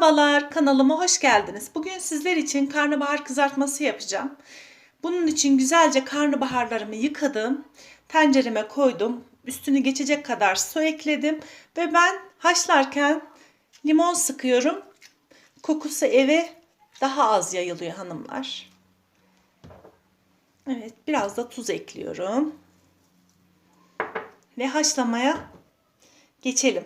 Merhabalar, kanalıma hoş geldiniz. Bugün sizler için karnabahar kızartması yapacağım. Bunun için güzelce karnabaharlarımı yıkadım. Tencereme koydum. Üstünü geçecek kadar su ekledim. Ve ben haşlarken limon sıkıyorum. Kokusu eve daha az yayılıyor hanımlar. Evet, biraz da tuz ekliyorum. Ve haşlamaya geçelim.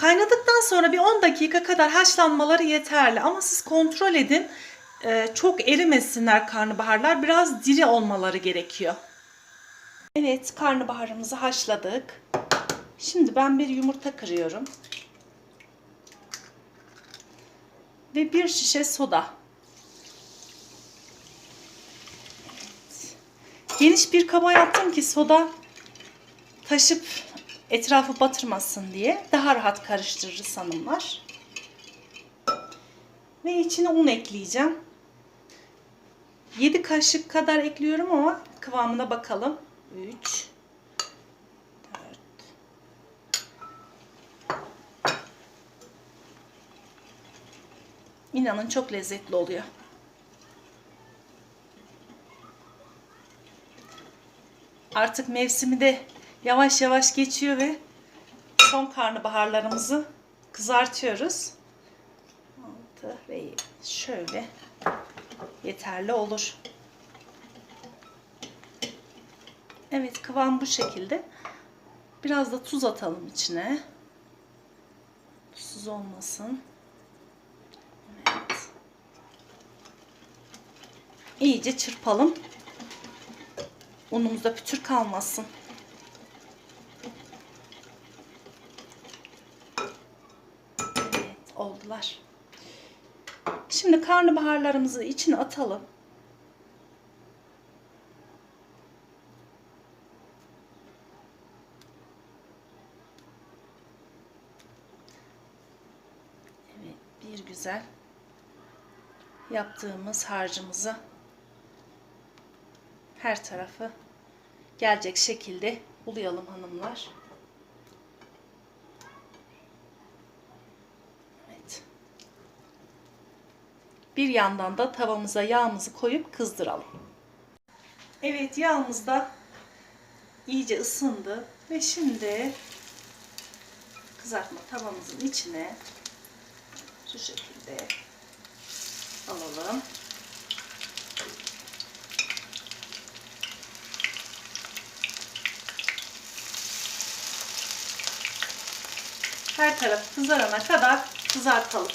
Kaynadıktan sonra bir 10 dakika kadar haşlanmaları yeterli. Ama siz kontrol edin. Ee, çok erimesinler karnabaharlar. Biraz diri olmaları gerekiyor. Evet karnabaharımızı haşladık. Şimdi ben bir yumurta kırıyorum. Ve bir şişe soda. Geniş bir kaba yaptım ki soda taşıp etrafı batırmasın diye daha rahat karıştırırız hanımlar. Ve içine un ekleyeceğim. 7 kaşık kadar ekliyorum ama kıvamına bakalım. 3 4 İnanın çok lezzetli oluyor. Artık mevsimi de yavaş yavaş geçiyor ve son karnabaharlarımızı kızartıyoruz. 6 ve şöyle yeterli olur. Evet kıvam bu şekilde. Biraz da tuz atalım içine. Tuzsuz olmasın. Evet. İyice çırpalım. Unumuzda pütür kalmasın. Evet, oldular. Şimdi karnabaharlarımızı içine atalım. Evet, bir güzel yaptığımız harcımızı her tarafı gelecek şekilde bulayalım hanımlar. Evet. Bir yandan da tavamıza yağımızı koyup kızdıralım. Evet yağımız da iyice ısındı ve şimdi kızartma tavamızın içine şu şekilde alalım. Her taraf kızarana kadar kızartalım.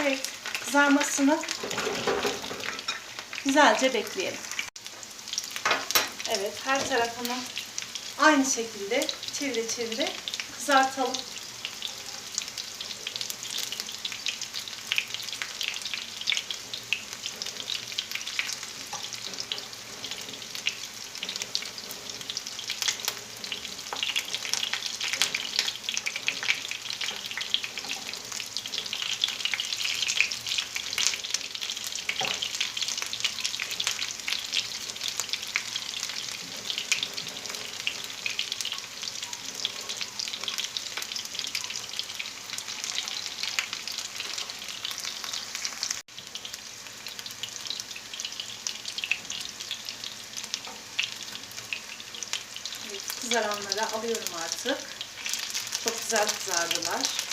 Evet, kızarmasını güzelce bekleyelim. Evet, her tarafını aynı şekilde çevire çevire kızartalım. Evet, kızaranları alıyorum artık. Çok güzel kızardılar.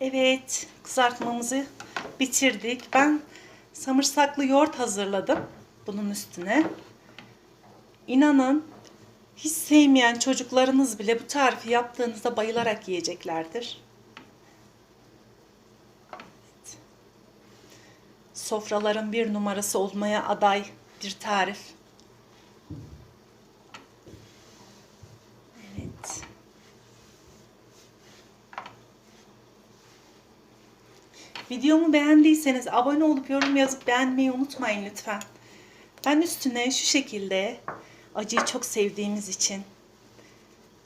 Evet, kızartmamızı bitirdik. Ben samırsaklı yoğurt hazırladım bunun üstüne. İnanın hiç sevmeyen çocuklarınız bile bu tarifi yaptığınızda bayılarak yiyeceklerdir. Evet. Sofraların bir numarası olmaya aday bir tarif. Evet. Videomu beğendiyseniz abone olup yorum yazıp beğenmeyi unutmayın lütfen. Ben üstüne şu şekilde acıyı çok sevdiğimiz için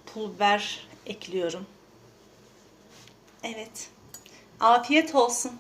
pul biber ekliyorum. Evet. Afiyet olsun.